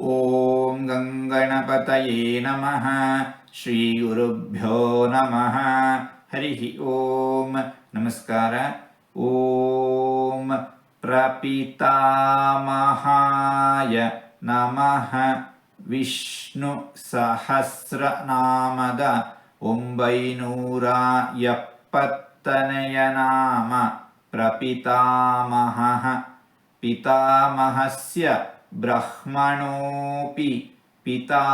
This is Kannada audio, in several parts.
ॐ गङ्गणपतये नमः। श्रीगुरुभ्यो नमः। हरिः ॐ नमस्कार। ॐ प्रपितामहाय नमः। विष्णुसहस्रनामद ओम्बैनूरा यत्तनय प्रपितामहः। पितामहस्य ಬ್ರಹ್ಮಣೋಪಿ ಪಿತಾ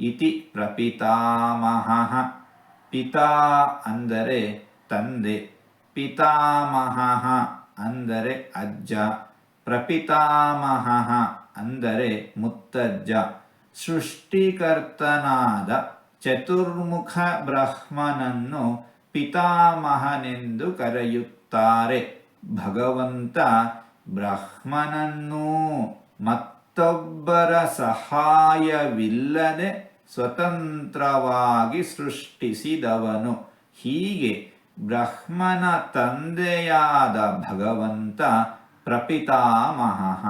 ಇತಿ ಪ್ರಪಿತಾಮಹಃ ಪಿತಾ ಅಂದರೆ ತಂದೆ, ಪಿತಾಮಹ ಅಂದರೆ ಅಜ್ಜ, ಪ್ರಪಿತಾಮಹ ಅಂದರೆ ಮುತ್ತಜ್ಜ। ಸೃಷ್ಟಿಕರ್ತನಾದ ಚತುರ್ಮುಖ ಬ್ರಹ್ಮನನ್ನು ಪಿತಾಮಹನೆಂದು ಕರೆಯುತ್ತಾರೆ। ಭಗವಂತ ಬ್ರಹ್ಮನನ್ನೂ ಮತ್ತೊಬ್ಬರ ಸಹಾಯವಿಲ್ಲದೆ ಸ್ವತಂತ್ರವಾಗಿ ಸೃಷ್ಟಿಸಿದವನು. ಹೀಗೆ ಬ್ರಹ್ಮನ ತಂದೆಯಾದ ಭಗವಂತ ಪ್ರಪಿತಾಮಹ.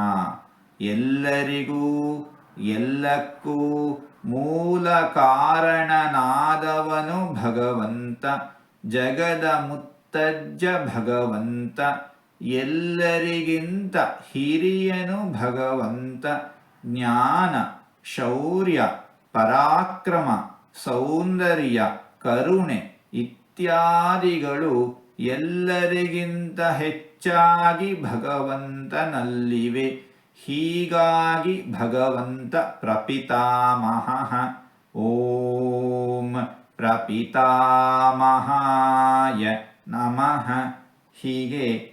ಎಲ್ಲರಿಗೂ, ಎಲ್ಲಕ್ಕೂ ಮೂಲ ಕಾರಣನಾದವನು ಭಗವಂತ. ಜಗದ ಮುತ್ತಜ್ಜ ಭಗವಂತ. ಎಲ್ಲರಿಗಿಂತ ಹಿರಿಯನು ಭಗವಂತ, ಜ್ಞಾನ, ಶೌರ್ಯ, ಪರಾಕ್ರಮ, ಸೌಂದರ್ಯ, ಕರುಣೆ ಇತ್ಯಾದಿಗಳು ಎಲ್ಲರಿಗಿಂತ ಹೆಚ್ಚಾಗಿ ಭಗವಂತನಲ್ಲಿವೆ. ಹೀಗಾಗಿ ಭಗವಂತ ಪ್ರಪಿತಾಮಹ. ಓಂ ಪ್ರಪಿತಾಮಹಾಯ ನಮಃ. ಹೀಗೆ